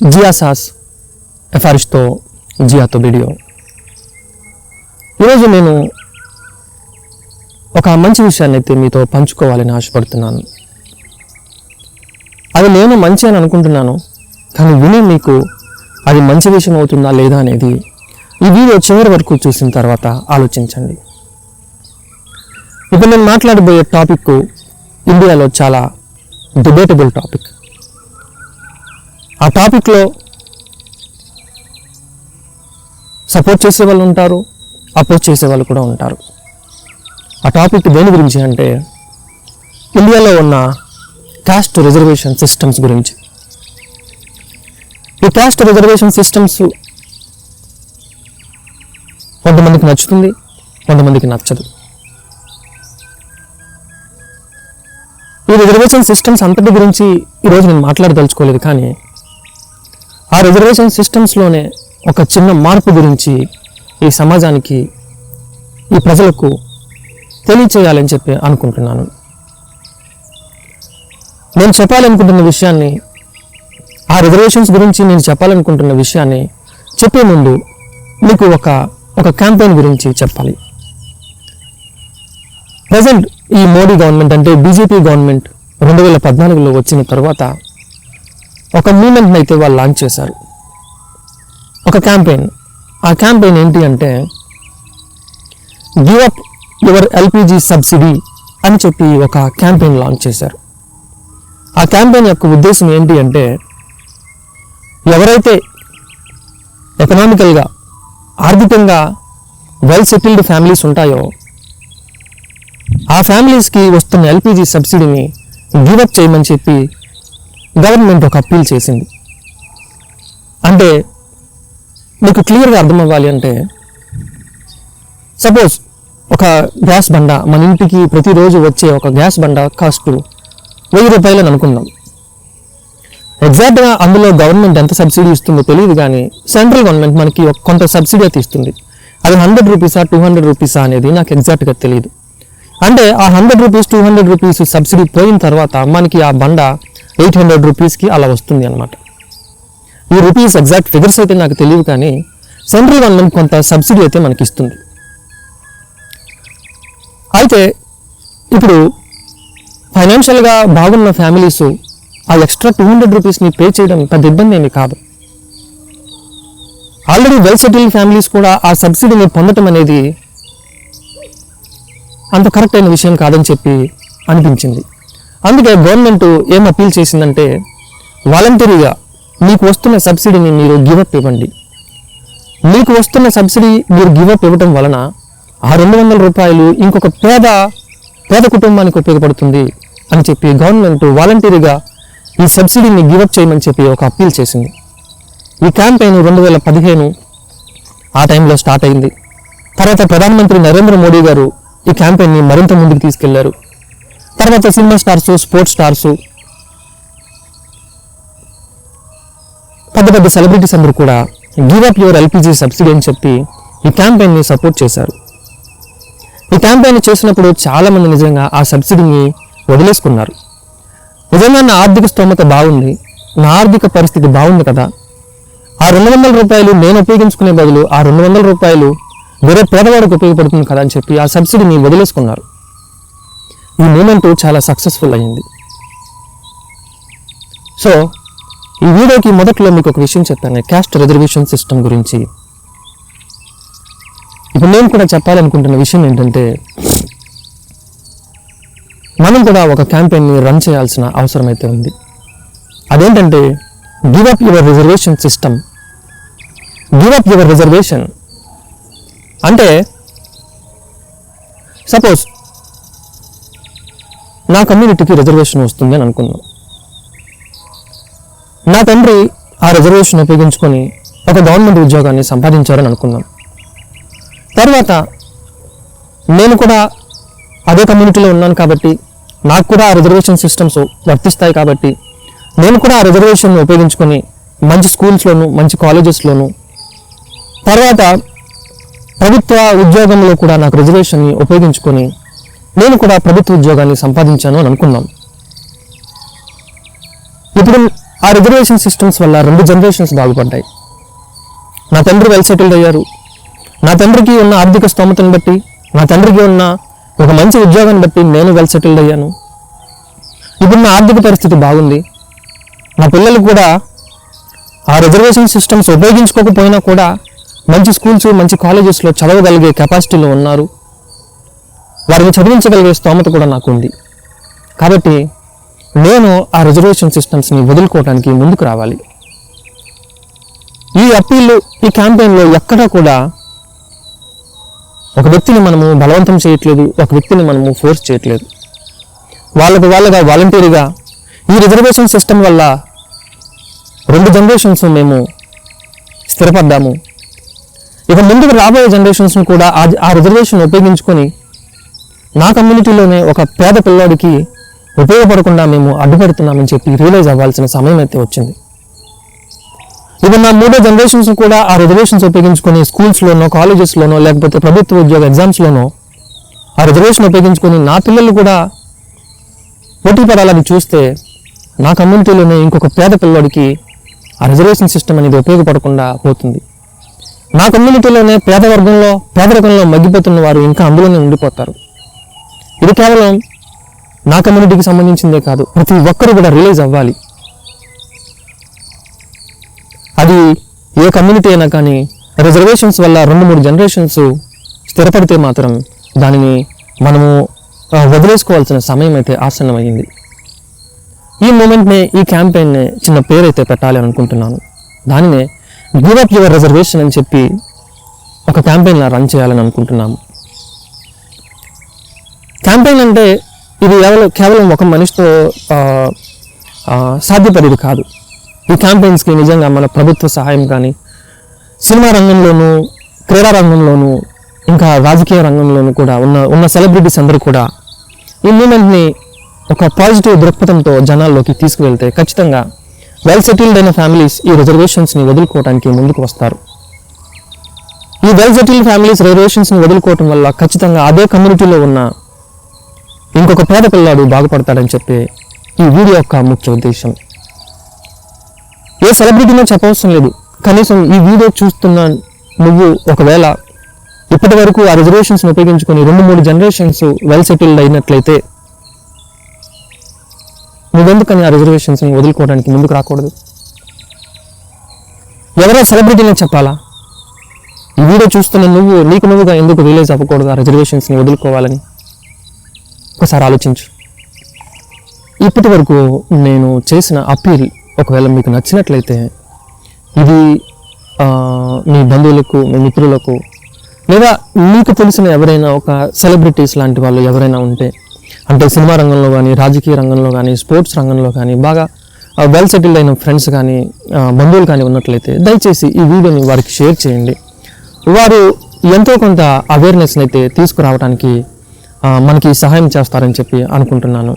జియా సాస్ ఎఫారిష్తో జియాతో వీడియో ఈరోజు నేను ఒక మంచి విషయాన్ని అయితే మీతో పంచుకోవాలని ఆశపడుతున్నాను అది నేను మంచి అని అనుకుంటున్నాను కానీ విని మీకు అది మంచి విషయం అవుతుందా లేదా అనేది ఈ వీడియో చివరి వరకు చూసిన తర్వాత ఆలోచించండి ఇప్పుడు నేను మాట్లాడబోయే టాపిక్ ఇండియాలో చాలా డిబేటబుల్ టాపిక్ ఆ టాపిక్లో సపోర్ట్ చేసే వాళ్ళు ఉంటారు అపోజ్ చేసే వాళ్ళు కూడా ఉంటారు. ఆ టాపిక్ దేని గురించి అంటే ఇండియాలో ఉన్న క్యాస్ట్ రిజర్వేషన్ సిస్టమ్స్ గురించి. ఈ క్యాస్ట్ రిజర్వేషన్ సిస్టమ్స్ కొంతమందికి నచ్చుతుంది కొంతమందికి నచ్చదు. ఈ రిజర్వేషన్ సిస్టమ్స్ అంతటి గురించి ఈరోజు నేను మాట్లాడదలుచుకోలేదు కానీ ఆ రిజర్వేషన్ సిస్టమ్స్లోనే ఒక చిన్న మార్పు గురించి ఈ సమాజానికి ఈ ప్రజలకు తెలియచేయాలని చెప్పి అనుకుంటున్నాను. నేను చెప్పాలనుకుంటున్న విషయాన్ని ఆ రిజర్వేషన్స్ గురించి నేను చెప్పాలనుకుంటున్న విషయాన్ని చెప్పే ముందు మీకు ఒక ఒక క్యాంపెయిన్ గురించి చెప్పాలి. ప్రజెంట్ ఈ మోడీ గవర్నమెంట్ అంటే బీజేపీ గవర్నమెంట్ రెండు వేల పద్నాలుగులో వచ్చిన తర్వాత ఒక మూమెంట్ని అయితే వాళ్ళు లాంచ్ చేశారు. ఒక క్యాంపెయిన్ ఆ క్యాంపెయిన్ ఏంటి అంటే give up your LPG subsidy అని చెప్పి ఒక క్యాంపెయిన్ లాంచ్ చేశారు. ఆ క్యాంపెయిన్ యొక్క ఉద్దేశం ఏంటి అంటే ఎవరైతే ఎకనామికల్గా ఆర్థికంగా వెల్ సెటిల్డ్ ఫ్యామిలీస్ ఉంటాయో ఆ ఫ్యామిలీస్కి వస్తున్న ఎల్పిజి సబ్సిడీని గివప్ చేయమని చెప్పి గవర్నమెంట్ ఒక అప్పీల్ చేసింది. అంటే మీకు క్లియర్గా అర్థం అవ్వాలి అంటే సపోజ్ ఒక గ్యాస్ బండ మన ఇంటికి ప్రతిరోజు వచ్చే ఒక గ్యాస్ బండ కాస్ట్ వెయ్యి రూపాయలు అని అనుకుందాం. ఎగ్జాక్ట్గా అందులో గవర్నమెంట్ ఎంత సబ్సిడీ ఇస్తుందో తెలియదు కానీ సెంట్రల్ గవర్నమెంట్ మనకి కొంత సబ్సిడీ అయితే ఇస్తుంది. అది హండ్రెడ్ రూపీసా టూ హండ్రెడ్ రూపీసా అనేది నాకు ఎగ్జాక్ట్గా తెలియదు. అంటే ఆ hundred rupees two hundred rupees subsidy పోయిన తర్వాత మనకి ఆ బండ ఎయిట్ హండ్రెడ్ రూపీస్కి అలా వస్తుంది అనమాట ఈ రూపీస్ ఎగ్జాక్ట్ ఫిగర్స్ అయితే నాకు తెలియదు కానీ సెంట్రల్ గవర్నమెంట్ కొంత సబ్సిడీ అయితే మనకి ఇస్తుంది అయితే ఇప్పుడు ఫైనాన్షియల్గా బాగున్న ఫ్యామిలీస్ ఆ ఎక్స్ట్రా టూ హండ్రెడ్ రూపీస్ని పే చేయడం పెద్ద ఇబ్బంది ఏమి కాదు. ఆల్రెడీ వెల్ సెటిల్డ్ ఫ్యామిలీస్ కూడా ఆ సబ్సిడీని పొందటం అనేది అంత కరెక్ట్ అయిన విషయం కాదని చెప్పి అనిపించింది. అందుకే గవర్నమెంట్ ఏం అప్పీల్ చేసిందంటే వాలంటరీగా మీకు వస్తున్న సబ్సిడీని మీరు గివప్ ఇవ్వండి. మీకు వస్తున్న సబ్సిడీ మీరు గివప్ ఇవ్వటం వలన ఆ రెండు వందల రూపాయలు ఇంకొక పేద పేద కుటుంబానికి ఉపయోగపడుతుంది అని చెప్పి గవర్నమెంట్ వాలంటరీగా ఈ సబ్సిడీని గివప్ చేయమని చెప్పి ఒక అప్పీల్ చేసింది. ఈ క్యాంపెయిన్ రెండు వేల పదిహేను ఆ టైంలో స్టార్ట్ అయింది. తర్వాత ప్రధానమంత్రి నరేంద్ర మోడీ గారు ఈ క్యాంపెయిన్ని మరింత ముందుకు తీసుకెళ్ళారు. తర్వాత సినిమా స్టార్స్ స్పోర్ట్స్ స్టార్స్. పెద్ద పెద్ద సెలబ్రిటీస్ అందరూ కూడా give up your LPG subsidy అని చెప్పి ఈ క్యాంపెయిన్ని సపోర్ట్ చేశారు. ఈ క్యాంపెయిన్ చేసినప్పుడు చాలామంది నిజంగా ఆ సబ్సిడీని వదిలేసుకున్నారు. నిజంగా నా ఆర్థిక స్తోమత బాగుంది నా ఆర్థిక పరిస్థితి బాగుంది కదా. ఆ రెండు వందల రూపాయలు నేను ఉపయోగించుకునే బదులు ఆ రెండు వందల రూపాయలు వేరే పేదవాడికి ఉపయోగపడుతుంది కదా అని చెప్పి ఆ సబ్సిడీని వదిలేసుకున్నారు. ఈ మూమెంట్ చాలా సక్సెస్ఫుల్ అయ్యింది. సో ఈ వీడియోకి మొదట్లో మీకు ఒక విషయం చెప్పాను క్యాస్ట్ రిజర్వేషన్ సిస్టమ్ గురించి. ఇప్పుడు నేను కూడా చెప్పాలనుకుంటున్న విషయం ఏంటంటే మనం కూడా ఒక క్యాంపెయిన్ని రన్ చేయాల్సిన అవసరం అయితే ఉంది. అదేంటంటే give up your reservation system give up your reservation అంటే సపోజ్ నా కమ్యూనిటీకి రిజర్వేషన్ వస్తుంది అని అనుకున్నాను. నా తండ్రి ఆ రిజర్వేషన్ ఉపయోగించుకొని ఒక గవర్నమెంట్ ఉద్యోగాన్ని సంపాదించారని అనుకున్నాం. తర్వాత నేను కూడా అదే కమ్యూనిటీలో ఉన్నాను కాబట్టి నాకు కూడా ఆ రిజర్వేషన్ సిస్టమ్స్ వర్తిస్తాయి కాబట్టి నేను కూడా ఆ రిజర్వేషన్ను ఉపయోగించుకొని మంచి స్కూల్స్లోను మంచి కాలేజెస్లోను తర్వాత ప్రభుత్వ ఉద్యోగంలో కూడా నాకు రిజర్వేషన్ని ఉపయోగించుకొని నేను కూడా ప్రభుత్వ ఉద్యోగాన్ని సంపాదించాను అని అనుకున్నాం. ఇప్పుడు ఆ రిజర్వేషన్ సిస్టమ్స్ వల్ల రెండు జనరేషన్స్ బాగుపడ్డాయి. నా తండ్రి వెల్ సెటిల్డ్ అయ్యారు. నా తండ్రికి ఉన్న ఆర్థిక స్తోమతను బట్టి నా తండ్రికి ఉన్న ఒక మంచి ఉద్యోగాన్ని బట్టి నేను వెల్ సెటిల్డ్ అయ్యాను. ఇప్పుడు నా ఆర్థిక పరిస్థితి బాగుంది. నా పిల్లలు కూడా ఆ రిజర్వేషన్ సిస్టమ్స్ ఉపయోగించుకోకపోయినా కూడా మంచి స్కూల్స్ మంచి కాలేజెస్లో చదవగలిగే కెపాసిటీలో ఉన్నారు. వారిని చదివించగలిగే స్తోమత కూడా నాకు ఉంది. కాబట్టి నేను ఆ రిజర్వేషన్ సిస్టమ్స్ని వదులుకోవడానికి ముందుకు రావాలి. ఈ అప్పీలు ఈ క్యాంపెయిన్లో ఎక్కడా కూడా ఒక వ్యక్తిని మనము బలవంతం చేయట్లేదు ఒక వ్యక్తిని మనము ఫోర్స్ చేయట్లేదు. వాళ్ళకు వాళ్ళగా వాలంటీర్గా ఈ రిజర్వేషన్ సిస్టమ్ వల్ల రెండు జనరేషన్స్ మేము స్థిరపడ్డాము. ఇక ముందుకు రాబోయే జనరేషన్స్ను కూడా ఆ రిజర్వేషన్ ఉపయోగించుకొని నా కమ్యూనిటీలోనే ఒక పేద పిల్లాడికి ఉపయోగపడకుండా మేము అడ్డుపడుతున్నామని చెప్పి రియలైజ్ అవ్వాల్సిన సమయం అయితే వచ్చింది. ఇది నా మూడో జనరేషన్స్ కూడా ఆ రిజర్వేషన్స్ ఉపయోగించుకొని స్కూల్స్లోనో కాలేజెస్లోనో లేకపోతే ప్రభుత్వ ఉద్యోగ ఎగ్జామ్స్లోనో ఆ రిజర్వేషన్ ఉపయోగించుకొని నా పిల్లలు కూడా పోటీ పడాలని చూస్తే నా కమ్యూనిటీలోనే ఇంకొక పేద పిల్లోడికి ఆ రిజర్వేషన్ సిస్టమ్ అనేది ఉపయోగపడకుండా పోతుంది. నా కమ్యూనిటీలోనే పేద వర్గంలో పేదరికంలో మగ్గిపోతున్న వారు ఇంకా అందులోనే ఉండిపోతారు. ఇది కేవలం నా కమ్యూనిటీకి సంబంధించిందే కాదు ప్రతి ఒక్కరు కూడా రిలీజ్ అవ్వాలి. అది ఏ కమ్యూనిటీ అయినా కానీ రిజర్వేషన్స్ వల్ల రెండు మూడు జనరేషన్స్ స్థిరపడితే మాత్రం దానిని మనము వదిలేసుకోవాల్సిన సమయం అయితే ఆసన్నమైంది. ఈ మూమెంట్నే ఈ క్యాంపెయిన్నే చిన్న పేరైతే పెట్టాలి అని అనుకుంటున్నాను. దానినే గివ్ అప్ యువర్ రిజర్వేషన్ అని చెప్పి ఒక క్యాంపెయిన్లా రన్ చేయాలని అనుకుంటున్నాము. క్యాంపెయిన్ అంటే ఇది కేవలం కేవలం ఒక మనిషితో సాధ్యపడేది కాదు. ఈ క్యాంపెయిన్స్కి నిజంగా మన ప్రభుత్వ సహాయం కానీ సినిమా రంగంలోనూ క్రీడా రంగంలోనూ ఇంకా రాజకీయ రంగంలోనూ కూడా ఉన్న ఉన్న సెలబ్రిటీస్ అందరూ కూడా ఈ మూమెంట్ని ఒక పాజిటివ్ దృక్పథంతో జనాల్లోకి తీసుకువెళ్తే ఖచ్చితంగా వెల్ సెటిల్డ్ అయిన ఫ్యామిలీస్ ఈ రిజర్వేషన్స్ని వదులుకోవడానికి ముందుకు వస్తారు. ఈ వెల్ సెటిల్డ్ ఫ్యామిలీస్ రిజర్వేషన్స్ని వదులుకోవటం వల్ల ఖచ్చితంగా అదే కమ్యూనిటీలో ఉన్న ఇంకొక పేద పిల్లాడు బాగుపడతాడని చెప్పే ఈ వీడియో యొక్క ముఖ్య ఉద్దేశం. ఏ సెలబ్రిటీనో చెప్పవసరం లేదు. కనీసం ఈ వీడియో చూస్తున్న నువ్వు ఒకవేళ ఇప్పటి వరకు ఆ రిజర్వేషన్స్ని ఉపయోగించుకొని రెండు మూడు జనరేషన్స్ వెల్ సెటిల్డ్ అయినట్లయితే నువ్వెందుకని ఆ రిజర్వేషన్స్ని వదులుకోవడానికి ముందుకు రాకూడదు? ఎవరో సెలబ్రిటీనే చెప్పాలా? ఈ వీడియో చూస్తున్న నువ్వు నీకు నువ్వుగా ఎందుకు రిలీజ్ అవ్వకూడదు ఆ రిజర్వేషన్స్ని వదులుకోవాలని? ఒకసారి ఆలోచించు. ఇప్పటి వరకు నేను చేసిన అప్పీల్ ఒకవేళ మీకు నచ్చినట్లయితే ఇది మీ బంధువులకు మీ మిత్రులకు లేదా మీకు తెలిసిన ఎవరైనా ఒక సెలబ్రిటీస్ లాంటి వాళ్ళు ఎవరైనా ఉంటే అంటే సినిమా రంగంలో కానీ రాజకీయ రంగంలో కానీ స్పోర్ట్స్ రంగంలో కానీ బాగా వెల్ సెటిల్డ్ అయిన ఫ్రెండ్స్ కానీ బంధువులు కానీ ఉన్నట్లయితే దయచేసి ఈ వీడియోని వారికి షేర్ చేయండి. వారు ఎంతో కొంత అవేర్నెస్ని అయితే తీసుకురావడానికి మనకి సహాయం చేస్తారని చెప్పి అనుకుంటున్నాను.